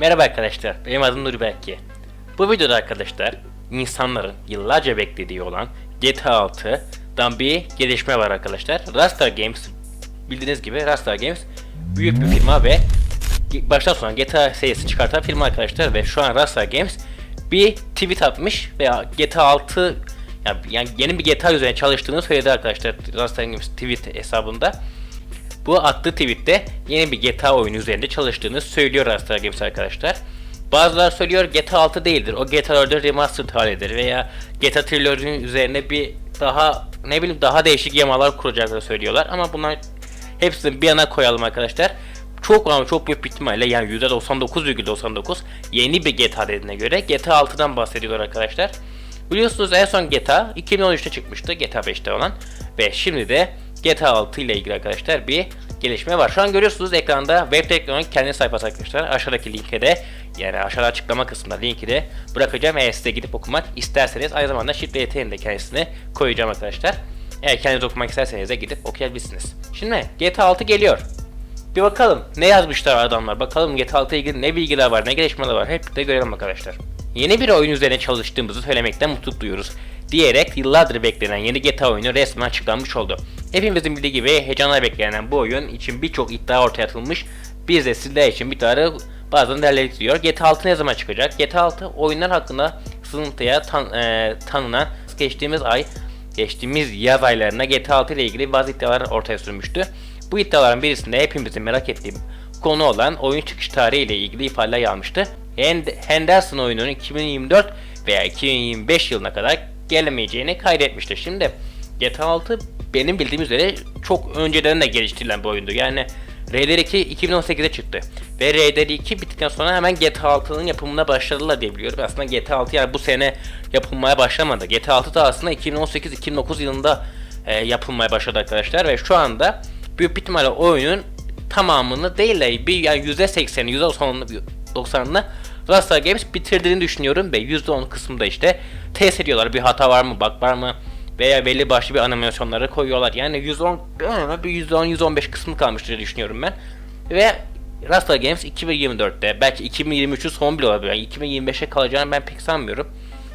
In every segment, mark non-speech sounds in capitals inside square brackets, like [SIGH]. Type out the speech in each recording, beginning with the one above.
Merhaba arkadaşlar, benim adım Nuri Berki. Bu videoda arkadaşlar, insanların yıllarca beklediği olan GTA 6'dan bir gelişme var arkadaşlar. Rockstar Games, bildiğiniz gibi Rockstar Games büyük bir firma ve baştan sona GTA serisi çıkartan firma arkadaşlar ve şu an Rockstar Games bir tweet atmış veya GTA 6 yani, yani yeni bir GTA üzerine çalıştığını söyledi arkadaşlar Rockstar Games tweet hesabında. Bu attığı tweette yeni bir GTA oyunu üzerinde çalıştığını söylüyor Rockstar Games arkadaşlar. Bazıları söylüyor GTA 6 değildir. O GTA 4'ün remastered halidir veya GTA Trilogy'nin üzerine bir daha ne bileyim daha değişik yamalar kuracakları söylüyorlar ama bunlar hepsini bir yana koyalım arkadaşlar. Çok ama çok büyük bir ihtimalle yani %99,99 yeni bir GTA dediğine göre GTA 6'dan bahsediyorlar arkadaşlar. Biliyorsunuz en son GTA 2013'te çıkmıştı GTA 5'te olan ve şimdi de GTA 6 ile ilgili arkadaşlar bir gelişme var. Şu an görüyorsunuz ekranda Web Teknolojik kendi sayfası arkadaşlar. Aşağıdaki linke de yani aşağıda açıklama kısmında linki de bırakacağım. Eğer size gidip okumak isterseniz aynı zamanda yeteneğini de kendisine koyacağım arkadaşlar. Eğer kendiniz okumak isterseniz de gidip okuyabilirsiniz. Şimdi GTA 6 geliyor. Bir bakalım ne yazmışlar adamlar. Bakalım GTA 6 ile ilgili ne bilgiler var, ne gelişmeler var. Hep de görelim arkadaşlar. Yeni bir oyun üzerine çalıştığımızı söylemekten mutluluk duyuyoruz. Diyerek yıllardır beklenen yeni GTA oyunu resmen açıklanmış oldu. Hepimizin bildiği gibi heyecanla beklenen bu oyun için birçok iddia ortaya atılmış. Biz de sizler için bir tane bazen derledik diyor. GTA 6 ne zaman çıkacak? GTA 6 oyunlar hakkında sızıntıya tan e, tanınan geçtiğimiz ay geçtiğimiz yaz aylarında GTA 6 ile ilgili bazı iddialar ortaya sürmüştü. Bu iddiaların birisinde hepimizin merak ettiği konu olan oyun çıkış tarihi ile ilgili ifadeler almıştı. Henderson oyununun 2024 veya 2025 yılına kadar gelemeyeceğini kaydetmişti. Şimdi GTA 6 benim bildiğim üzere çok önceden de geliştirilen bir oyundu. Yani Raider 2 2018'de çıktı. Ve Raider 2 bittikten sonra hemen GTA 6'nın yapımına başladılar diye biliyorum. Aslında GTA 6 yani bu sene yapılmaya başlamadı. GTA 6 da aslında 2018-2009 yılında e, yapılmaya başladı arkadaşlar. Ve şu anda büyük ihtimalle oyunun tamamını değil de bir yani %80'i %90'ını 90'ını Rockstar Games bitirdiğini düşünüyorum ve %10 kısmında işte test ediyorlar bir hata var mı, bug var mı veya belli başlı bir animasyonları koyuyorlar. Yani 110 bir %10 115 kısmı kalmıştır diye düşünüyorum ben. Ve Rockstar Games 2024'te belki 2023'ün son bile olabilir. Yani 2025'e kalacağını ben pek sanmıyorum.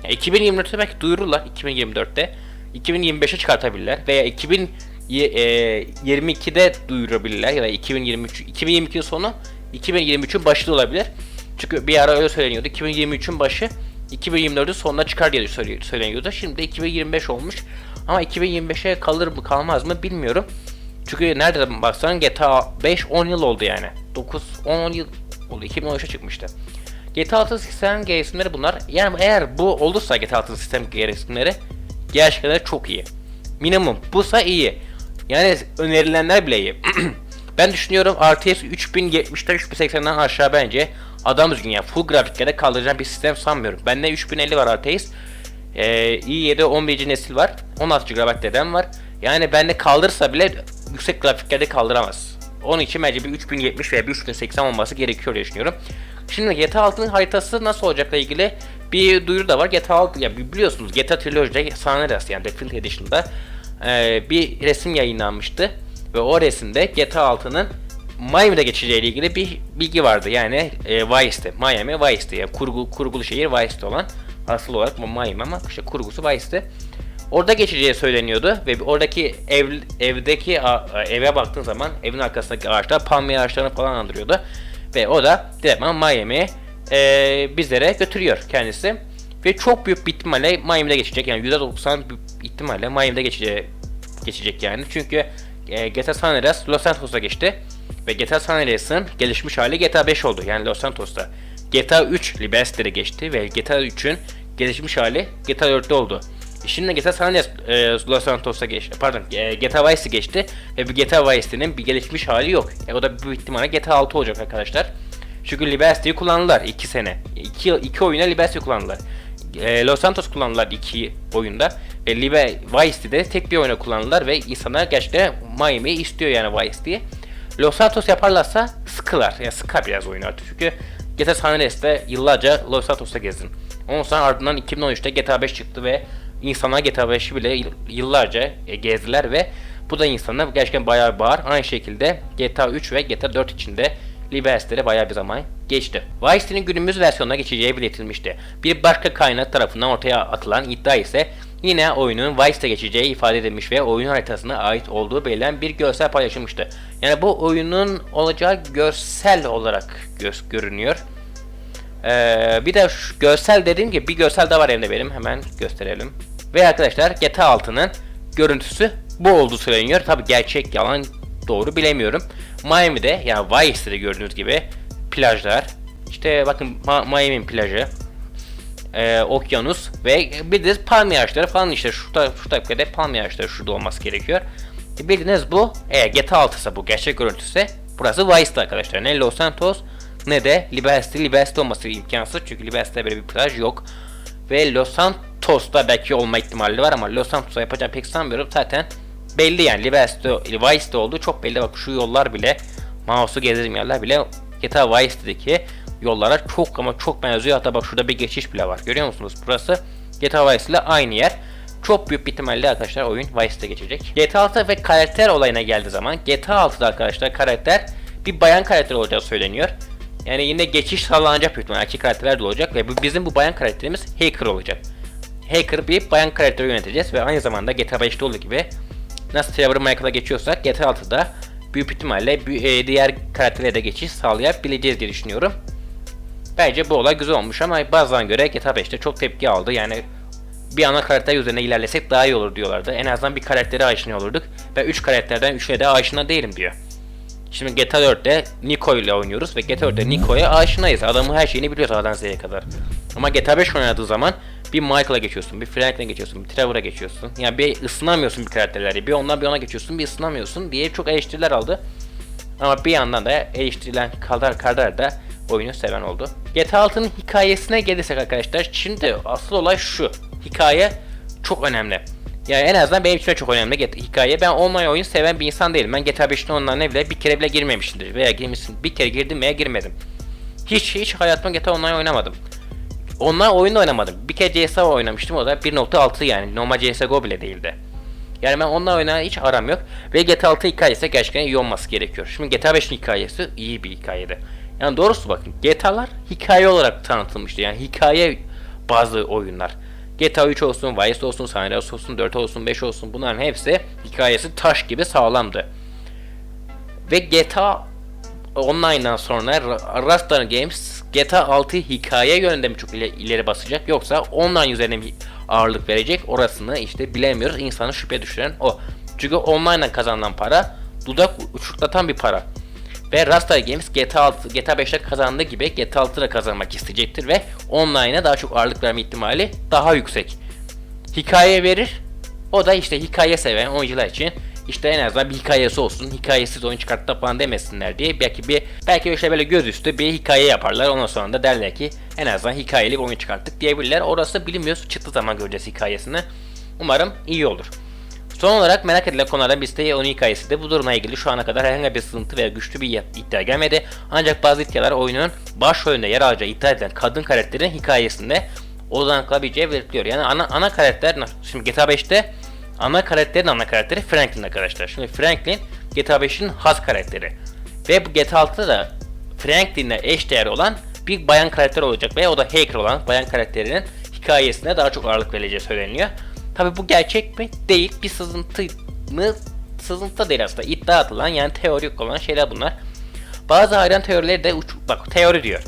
Yani 2024'te belki duyururlar 2024'te. 2025'e çıkartabilirler veya 2022'de duyurabilirler ya da 2023 2022'nin sonu 2023'ün başı olabilir. Çünkü bir ara öyle söyleniyordu. 2023'ün başı 2024'ün sonuna çıkar diye söyleniyordu. Şimdi de 2025 olmuş. Ama 2025'e kalır mı kalmaz mı bilmiyorum. Çünkü nerede baksan GTA 5 10 yıl oldu yani. 9 10 yıl oldu. 2013'e çıkmıştı. GTA 6 sistem gereksinimleri bunlar. Yani eğer bu olursa GTA 6 sistem gereksinimleri gerçekten çok iyi. Minimum. Busa iyi. Yani önerilenler bile iyi. [CLEARS THROAT] ben düşünüyorum RTS 3070'den 3080'den aşağı bence adam düzgün yani full grafiklere kaldıracağım bir sistem sanmıyorum. Bende 3050 var RTS. Ee, i7 11. nesil var. 16 GB dedem var. Yani bende kaldırsa bile yüksek grafiklerde kaldıramaz. Onun için bence bir 3070 veya bir 3080 olması gerekiyor diye düşünüyorum. Şimdi GTA 6'nın haritası nasıl olacakla ilgili bir duyuru da var. GTA 6 ya biliyorsunuz GTA Trilogy'de San Andreas yani Definitive Edition'da e, bir resim yayınlanmıştı. Ve o resimde GTA 6'nın Miami'de geçeceğiyle ilgili bir bilgi vardı. Yani e, Vice'de. Miami Vice'de. Yani kurgu, kurgulu şehir Vice'de olan. Asıl olarak Miami ama işte kurgusu Vice'de. Orada geçeceği söyleniyordu ve oradaki ev, evdeki eve baktığın zaman evin arkasındaki ağaçlar palmiye ağaçlarını falan andırıyordu. Ve o da direktman Miami'ye e, bizlere götürüyor kendisi. Ve çok büyük bir ihtimalle Miami'de geçecek. Yani %90 ihtimalle Miami'de geçecek, geçecek yani. Çünkü e, GTA San Andreas Los Santos'a geçti. Ve GTA San Andreas'ın gelişmiş hali GTA 5 oldu. Yani Los Santos'ta. GTA 3 Liberty'de geçti ve GTA 3'ün gelişmiş hali GTA 4'te oldu. E, şimdi GTA San Andreas e, Los Santos'a geçti. Pardon e, GTA Vice'ı geçti. Ve bu GTA Vice'nin bir gelişmiş hali yok. E, o da büyük ihtimalle GTA 6 olacak arkadaşlar. Çünkü Liberty'yi kullandılar 2 sene. 2 2 oyuna Liberty kullandılar. E, Los Santos kullandılar 2 oyunda. Ve Libe Vice'de tek bir oyuna kullandılar ve insanlar gerçekten Miami'yi istiyor yani Vice diye. Los Santos yaparlarsa sıkılar. Yani sıkar biraz oyunu artık. Çünkü GTA San Andreas'te yıllarca Los Santos'ta gezdin. Ondan sonra ardından 2013'te GTA 5 çıktı ve insanlar GTA 5'i bile yıllarca e, gezdiler ve bu da insanlar gerçekten bayağı bağır. Aynı şekilde GTA 3 ve GTA 4 içinde Liberty'de bayağı bir zaman geçti. Vice City'nin günümüz versiyonuna geçeceği belirtilmişti. Bir başka kaynak tarafından ortaya atılan iddia ise yine oyunun Vice'de geçeceği ifade edilmiş ve oyun haritasına ait olduğu belirlen bir görsel paylaşılmıştı. Yani bu oyunun olacağı görsel olarak göz görünüyor. Ee, bir de şu görsel dediğim gibi bir görsel de var elimde benim. Hemen gösterelim. Ve arkadaşlar GTA 6'nın görüntüsü bu olduğu söyleniyor. Tabi gerçek yalan doğru bilemiyorum. Miami'de yani Vice'de gördüğünüz gibi plajlar. İşte bakın Miami'nin plajı. Ee, okyanus ve bildiğiniz palmiye ağaçları falan işte şu, ta- şu dakikada palmiye ağaçları şurada olması gerekiyor. E, Bildiğiniz bu eğer GTA 6 ise bu gerçek görüntüsü burası Vice'da arkadaşlar. Ne Los Santos ne de Liberty. Liberty olması imkansız çünkü Liberty'de böyle bir plaj yok. Ve Los Santos'ta belki olma ihtimali var ama Los Santos'a yapacağım pek sanmıyorum. Zaten belli yani Liberty, Vice'de olduğu çok belli. Bak şu yollar bile mouse'u gezdiğim yerler bile GTA Vice'deki yollara çok ama çok benziyor. Hatta bak şurada bir geçiş bile var. Görüyor musunuz? Burası GTA Vice ile aynı yer. Çok büyük bir ihtimalle arkadaşlar oyun Vice'de geçecek. GTA 6 ve karakter olayına geldiği zaman GTA 6'da arkadaşlar karakter bir bayan karakter olacağı söyleniyor. Yani yine geçiş sağlanacak büyük ihtimalle. Erkek karakterler de olacak ve bu bizim bu bayan karakterimiz Hacker olacak. Hacker bir bayan karakteri yöneteceğiz ve aynı zamanda GTA 5'te olduğu gibi nasıl Trevor Michael'a geçiyorsak GTA 6'da büyük ihtimalle e, diğer karakterlere de geçiş sağlayabileceğiz diye düşünüyorum. Bence bu olay güzel olmuş ama bazılarına göre GTA 5'te çok tepki aldı. Yani bir ana karakter üzerine ilerlesek daha iyi olur diyorlardı. En azından bir karaktere aşina olurduk. Ve 3 karakterden 3'e de aşina değilim diyor. Şimdi GTA 4'te Nico ile oynuyoruz ve GTA 4'te Nico'ya aşinayız. Adamın her şeyini biliyoruz A'dan Z'ye kadar. Ama GTA 5 oynadığı zaman bir Michael'a geçiyorsun, bir Franklin'e geçiyorsun, bir Trevor'a geçiyorsun. Yani bir ısınamıyorsun bir karakterleri. Bir ondan bir ona geçiyorsun, bir ısınamıyorsun diye çok eleştiriler aldı. Ama bir yandan da eleştirilen kadar kadar da oyunu seven oldu. GTA 6'nın hikayesine gelirsek arkadaşlar şimdi asıl olay şu. Hikaye çok önemli. Yani en azından benim için çok önemli hikaye. Ben online oyun seven bir insan değilim. Ben GTA 5'in onlarına bile bir kere bile girmemişimdir. Veya girmişsin bir kere girdim veya girmedim. Hiç hiç hayatımda GTA Online oynamadım. Online oyun da oynamadım. Bir kere CSGO oynamıştım o da 1.6 yani normal CSGO bile değildi. Yani ben onunla oynayan hiç aram yok. Ve GTA 6 hikayesi gerçekten iyi olması gerekiyor. Şimdi GTA 5'in hikayesi iyi bir hikayeydi. Yani doğrusu bakın GTA'lar hikaye olarak tanıtılmıştı. Yani hikaye bazı oyunlar. GTA 3 olsun, Vice olsun, San Andreas olsun, 4 olsun, 5 olsun bunların hepsi hikayesi taş gibi sağlamdı. Ve GTA Online'dan sonra Ra- Rockstar Games GTA 6 hikaye yönünde mi çok ileri basacak yoksa online üzerine mi ağırlık verecek orasını işte bilemiyoruz. İnsanı şüphe düşüren o. Çünkü online'dan kazanılan para dudak uçuklatan bir para. Ve Rockstar Games GTA 6, GTA 5'te kazandığı gibi GTA 6'da kazanmak isteyecektir ve online'a daha çok ağırlık verme ihtimali daha yüksek. Hikaye verir. O da işte hikaye seven oyuncular için işte en azından bir hikayesi olsun. Hikayesiz oyun çıkarttı falan demesinler diye belki bir belki işte böyle gözüstü bir hikaye yaparlar. Ondan sonra da derler ki en azından hikayeli bir oyun çıkarttık diyebilirler. Orası bilinmiyor. Çıktığı zaman göreceğiz hikayesini. Umarım iyi olur. Son olarak merak edilen konulardan birisi de onun hikayesi de bu durumla ilgili şu ana kadar herhangi bir sızıntı veya güçlü bir iddia gelmedi. Ancak bazı iddialar oyunun başrolünde yer alacağı iddia edilen kadın karakterin hikayesinde odaklanabileceği belirtiliyor. Yani ana, ana karakter, şimdi GTA 5'te ana karakterin ana karakteri Franklin arkadaşlar. Şimdi Franklin GTA 5'in has karakteri. Ve bu GTA 6'da da Franklin'le eşdeğer olan bir bayan karakter olacak ve o da hacker olan bayan karakterinin hikayesine daha çok ağırlık verileceği söyleniyor. Tabi bu gerçek mi? Değil. Bir sızıntı mı? Sızıntı değil aslında. İddia atılan yani teorik olan şeyler bunlar. Bazı hayran teorileri de uç, bak teori diyor.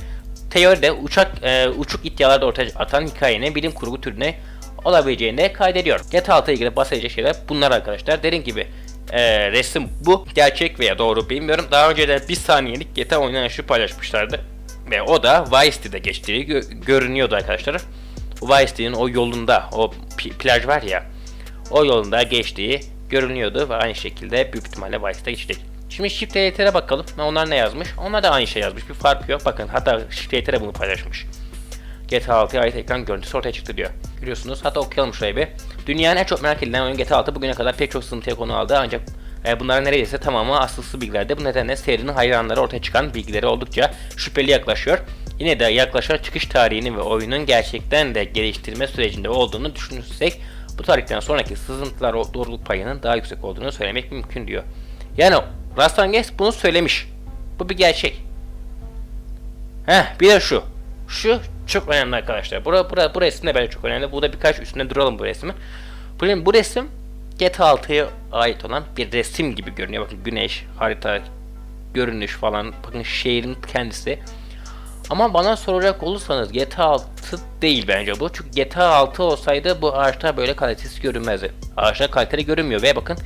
Teoride uçak e, uçuk iddialarda ortaya atan hikayenin bilim kurgu türüne olabileceğini de kaydediyor. GTA 6 ile ilgili bahsedecek şeyler bunlar arkadaşlar. Dediğim gibi e, resim bu. Gerçek veya doğru bilmiyorum. Daha önce de bir saniyelik GTA oynanışı paylaşmışlardı. Ve o da Vice City'de geçtiği gö- görünüyordu arkadaşlar. City'nin o yolunda, o plaj var ya, o yolunda geçtiği görünüyordu ve aynı şekilde büyük ihtimalle Vice'de geçecek. Şimdi Shift ETR'e bakalım. Onlar ne yazmış? Onlar da aynı şey yazmış. Bir fark yok. Bakın hatta Shift ETR bunu paylaşmış. GTA 6'ya ait ekran görüntüsü ortaya çıktı diyor. Görüyorsunuz. Hatta okuyalım şurayı bir. Dünyanın en çok merak edilen oyun GTA 6 bugüne kadar pek çok sızıntıya konu aldı ancak e, bunların neredeyse tamamı asılsız bilgilerdi. Bu nedenle serinin hayranları ortaya çıkan bilgileri oldukça şüpheli yaklaşıyor. Yine de yaklaşan çıkış tarihini ve oyunun gerçekten de geliştirme sürecinde olduğunu düşünürsek bu tarihten sonraki sızıntılar doğruluk payının daha yüksek olduğunu söylemek mümkün diyor. Yani Rastan Games bunu söylemiş. Bu bir gerçek. Heh bir de şu. Şu çok önemli arkadaşlar. Bura, bura, bu resim de bence çok önemli. Burada birkaç üstüne duralım bu resmi. Bu, bu resim GTA 6'ya ait olan bir resim gibi görünüyor. Bakın güneş, harita, görünüş falan. Bakın şehrin kendisi. Ama bana soracak olursanız GTA 6 değil bence bu. Çünkü GTA 6 olsaydı bu ağaçlar böyle kalitesiz görünmezdi. Ağaçlar kaliteli görünmüyor ve bakın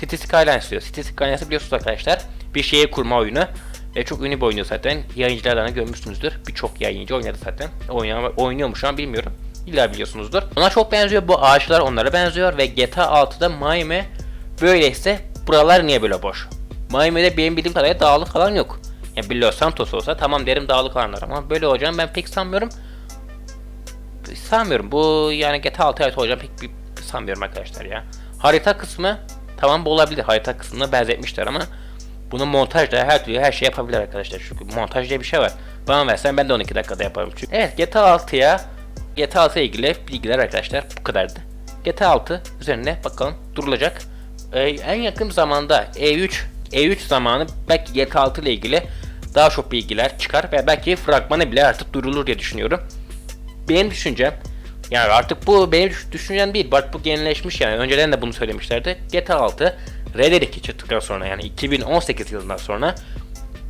City Skylines diyor. City Skylines'ı biliyorsunuz arkadaşlar. Bir şehir kurma oyunu. Ve çok ünlü bir oyunu zaten. Yayıncılardan da görmüşsünüzdür. Birçok yayıncı oynadı zaten. Oynayan, oynuyor mu şu an bilmiyorum. İlla biliyorsunuzdur. Ona çok benziyor. Bu ağaçlar onlara benziyor. Ve GTA 6'da Miami böyleyse buralar niye böyle boş? Miami'de benim bildiğim kadarıyla dağlık alan yok. Ya bir Los Santos olsa tamam derim dağlık alanlar ama böyle olacağını ben pek sanmıyorum. Sanmıyorum. Bu yani GTA 6 evet olacağını pek bir, sanmıyorum arkadaşlar ya. Harita kısmı tamam bu olabilir. Harita kısmına benzetmişler ama bunu montajla her türlü her şey yapabilir arkadaşlar. Çünkü montaj diye bir şey var. Bana versen ben de 12 dakikada yaparım çünkü. Evet GTA 6'ya GTA 6 ile ilgili bilgiler arkadaşlar bu kadardı. GTA 6 üzerine bakalım durulacak. Ee, en yakın zamanda E3 E3 zamanı belki GTA 6 ile ilgili daha çok bilgiler çıkar ve belki fragmanı bile artık duyurulur diye düşünüyorum. Benim düşüncem yani artık bu benim düş- düşüncem değil. Bak bu genelleşmiş yani. Önceden de bunu söylemişlerdi. GTA 6 Red Dead 2 çıktıktan sonra yani 2018 yılından sonra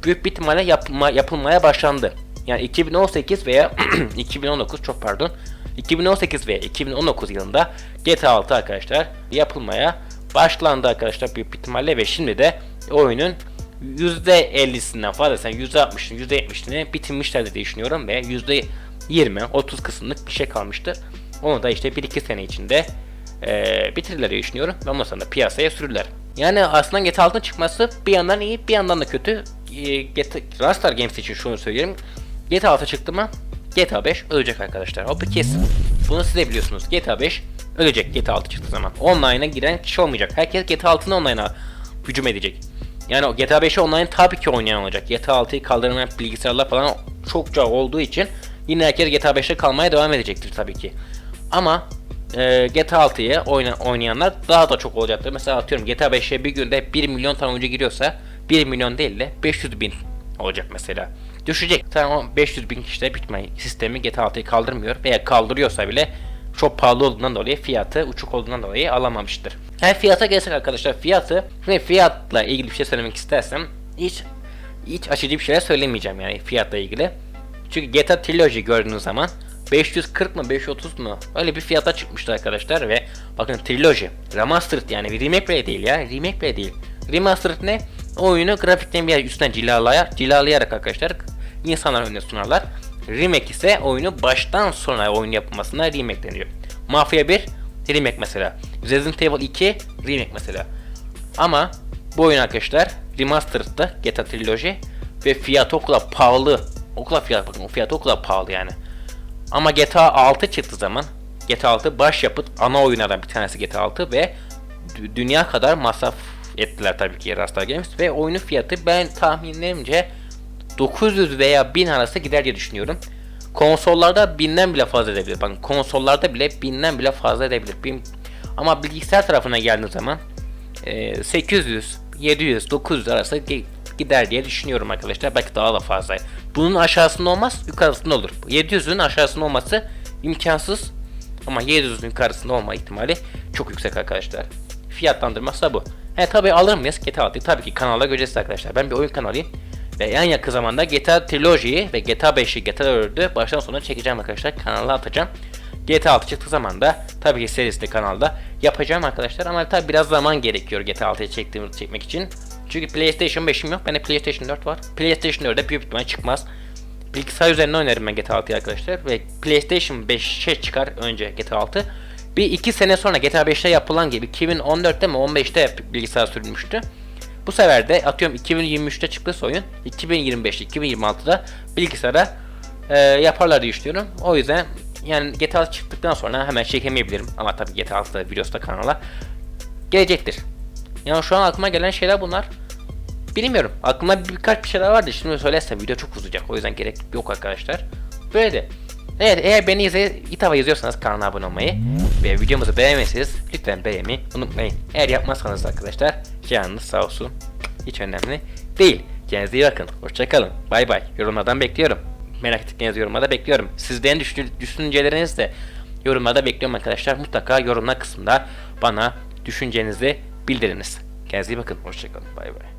büyük bir ihtimalle yapılma, yapılmaya başlandı. Yani 2018 veya [CLEARS THROAT] 2019 çok pardon 2018 veya 2019 yılında GTA 6 arkadaşlar yapılmaya başlandı arkadaşlar büyük ihtimalle ve şimdi de oyunun %50'sinden fazla yani %60'ını %70'ini bitirmişler diye düşünüyorum ve %20-30 kısımlık bir şey kalmıştı. Onu da işte 1-2 sene içinde eee bitirirler diye düşünüyorum ve ondan sonra da piyasaya sürürler. Yani aslında GTA 6'nın çıkması bir yandan iyi bir yandan da kötü. Eee, GTA, Rockstar Games için şunu söyleyeyim. GTA 6 çıktı mı GTA 5 ölecek arkadaşlar. O bir kesin. Bunu siz de biliyorsunuz. GTA 5 ölecek GTA 6 çıktığı zaman. Online'a giren kişi olmayacak. Herkes GTA 6'nın online'a hücum edecek. Yani GTA 5'i online tabii ki oynayan olacak. GTA 6'yı kaldırmayan bilgisayarlar falan çokça olduğu için yine herkes GTA 5'te kalmaya devam edecektir tabii ki. Ama e, GTA 6'yı oyna, oynayanlar daha da çok olacaktır. Mesela atıyorum GTA 5'e bir günde 1 milyon tane oyuncu giriyorsa 1 milyon değil de 500 bin olacak mesela. Düşecek. Tamam o 500 bin kişi de bitme sistemi GTA 6'yı kaldırmıyor veya kaldırıyorsa bile çok pahalı olduğundan dolayı fiyatı uçuk olduğundan dolayı alamamıştır. Her fiyata gelsek arkadaşlar fiyatı ve fiyatla ilgili bir şey söylemek istersem hiç hiç açıcı bir şeyler söylemeyeceğim yani fiyatla ilgili. Çünkü GTA Trilogy gördüğünüz zaman 540 mı 530 mu öyle bir fiyata çıkmıştı arkadaşlar ve bakın Trilogy Remastered yani bir remake bile değil ya remake bile değil. Remastered ne? Oyunu grafikten bir üstten cilalaya, cilalayarak arkadaşlar insanlar önüne sunarlar. Remake ise oyunu baştan sona oyun yapılmasına remake deniyor. Mafia 1 remake mesela. Resident Evil 2 remake mesela. Ama bu oyun arkadaşlar remastered'da GTA Trilogy ve fiyatı o kadar pahalı. O kadar fiyat bakın o fiyatı o kadar pahalı yani. Ama GTA 6 çıktığı zaman GTA 6 başyapıt ana oyunlardan bir tanesi GTA 6 ve dü- dünya kadar masraf ettiler tabii ki Rockstar Games ve oyunun fiyatı ben tahminlerimce 900 veya 1000 arası gider diye düşünüyorum. Konsollarda binden bile fazla edebilir. Bakın konsollarda bile binden bile fazla edebilir. Bin- Ama bilgisayar tarafına geldiği zaman e, 800, 700, 900 arası gi- gider diye düşünüyorum arkadaşlar. Belki daha da fazla. Bunun aşağısında olmaz, yukarısında olur. 700'ün aşağısında olması imkansız. Ama 700'ün yukarısında olma ihtimali çok yüksek arkadaşlar. Fiyatlandırması da bu. He tabi alır mıyız GTA 6'yı? Tabii ki kanalda göreceğiz arkadaşlar. Ben bir oyun kanalıyım. Ve en yakın zamanda GTA Trilogy'yi ve GTA 5'i, GTA 4'ü baştan sona çekeceğim arkadaşlar. Kanala atacağım. GTA 6 çıktığı zaman da tabii ki serisinde kanalda yapacağım arkadaşlar. Ama tabii biraz zaman gerekiyor GTA 6'yı çektiğim, çekmek için. Çünkü PlayStation 5'im yok. Bende PlayStation 4 var. PlayStation 4'e büyük ihtimalle çıkmaz. Bilgisayar üzerinden oynarım ben GTA 6'yı arkadaşlar. Ve PlayStation 5'e çıkar önce GTA 6. Bir iki sene sonra GTA 5'te yapılan gibi 2014'te mi 15'te bilgisayar sürülmüştü. Bu sefer de atıyorum 2023'te çıktı oyun 2025'te 2026'da bilgisayara e, yaparlar diye düşünüyorum. O yüzden yani GTA 6 çıktıktan sonra hemen çekemeyebilirim. Ama tabii GTA 6 videosu da kanala gelecektir. Yani şu an aklıma gelen şeyler bunlar. Bilmiyorum. Aklıma birkaç bir şeyler vardı. Şimdi söylersem video çok uzayacak. O yüzden gerek yok arkadaşlar. Böyle de. Evet eğer beni izle, itava yazıyorsanız kanala abone olmayı ve videomuzu beğenmezseniz lütfen beğenmeyi unutmayın. Eğer yapmazsanız arkadaşlar canınız sağ olsun. Hiç önemli değil. Kendinize iyi bakın. Hoşçakalın. Bay bay. Yorumlardan bekliyorum. merak ettiklerinizi yorumlarda bekliyorum. Sizlerin düşün- düşüncelerinizi de yorumlarda bekliyorum arkadaşlar. Mutlaka yorumlar kısmında bana düşüncenizi bildiriniz. Kendinize iyi bakın. Hoşçakalın. Bay bay.